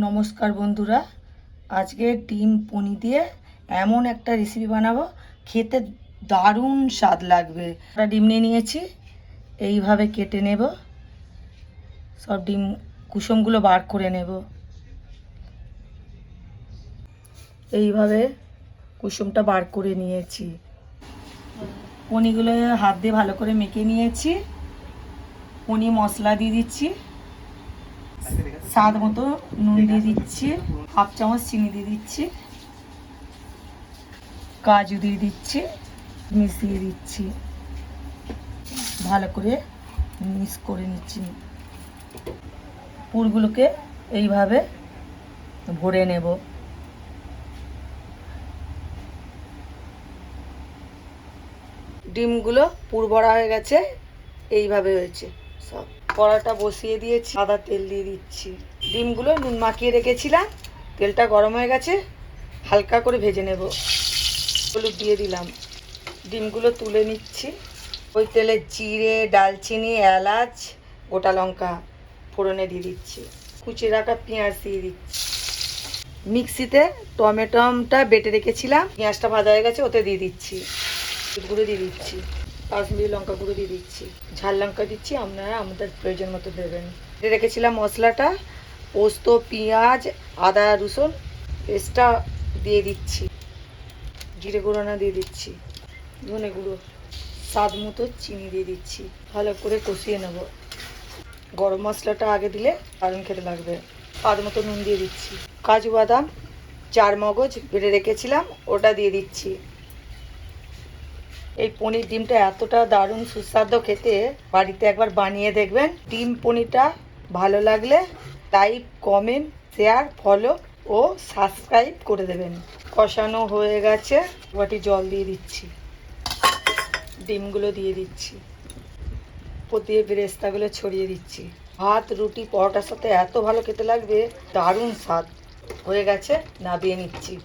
নমস্কার বন্ধুরা। আজকে ডিম পনি দিয়ে এমন একটা রেসিপি বানাবো, খেতে দারুণ স্বাদ লাগবে। একটা ডিম নিয়ে নিয়েছি, এইভাবে কেটে নেব। সব ডিম কুসুমগুলো বার করে নেব। এইভাবে কুসুমটা বার করে নিয়েছি। পনিগুলো হাত দিয়ে ভালো করে মেখে নিয়েছি। পনি মশলা দিয়ে দিচ্ছি। স্বাদ মতো নুন দিয়ে দিচ্ছি, হাফ চামচ চিনি দিয়ে দিচ্ছি, কাজু দিয়ে দিচ্ছি দিয়ে দিচ্ছি। ভালো করে মিক্স করে নিচ্ছি। পুরগুলোকে এইভাবে ভরে নেব। ডিমগুলো পুর ভরা হয়ে গেছে, এইভাবে হয়েছে। সব কড়াটা বসিয়ে দিয়েছি সাদা তেল দিয়ে দিচ্ছি। ডিমগুলো নুন মাখিয়ে রেখেছিলাম, তেলটা গরম হয়ে গেছে, হালকা করে ভেজে নেব। হলুদ দিয়ে দিলাম। ডিমগুলো তুলে নিচ্ছি। ওই তেলে জিরে, ডালচিনি, এলাচ, গোটা লঙ্কা ফোড়নে দিয়ে দিচ্ছি। কুচি রাখা পেঁয়াজ দিয়ে দিচ্ছি। মিক্সিতে টমেটোমটা বেটে রেখেছিলাম, পেঁয়াজটা ভাজা হয়ে গেছে, ওতে দিয়ে দিচ্ছি। গুঁড়ো দিয়ে দিচ্ছি। কাশ্মীরি লঙ্কা গুঁড়ো দিয়ে দিচ্ছি। ঝাল লঙ্কা দিচ্ছি, আপনারা আমাদের প্রয়োজন মতো দেবেন। রেখেছিলাম মশলাটা, পোস্ত, পেঁয়াজ, আদা, রসুন, পেস্টটা দিয়ে দিচ্ছি। জিরে গুঁড়ো না দিয়ে দিচ্ছি। ধনে গুঁড়ো, স্বাদ মতো চিনি দিয়ে দিচ্ছি। ভালো করে কষিয়ে নেব। গরম মশলাটা আগে দিলে দারুণ খেতে লাগবে। স্বাদ মতো নুন দিয়ে দিচ্ছি। কাজু বাদাম চার মগজ বেড়ে রেখেছিলাম, ওটা দিয়ে দিচ্ছি। এই পনির ডিমটা এতটা দারুণ সুস্বাদু খেতে, বাড়িতে একবার বানিয়ে দেখবেন। ডিম পনিরটা ভালো লাগলে লাইক, কমেন্ট, শেয়ার, ফলো ও সাবস্ক্রাইব করে দেবেন। কষানো হয়ে গেছে, বাটি জল দিয়ে দিচ্ছি। ডিমগুলো দিয়ে দিচ্ছি। দিয়ে বেরেস্তাগুলো ছড়িয়ে দিচ্ছি। ভাত, রুটি, পরোটার সাথে এত ভালো খেতে লাগবে, দারুণ স্বাদ। হয়ে গেছে, নাবিয়ে নিচ্ছি।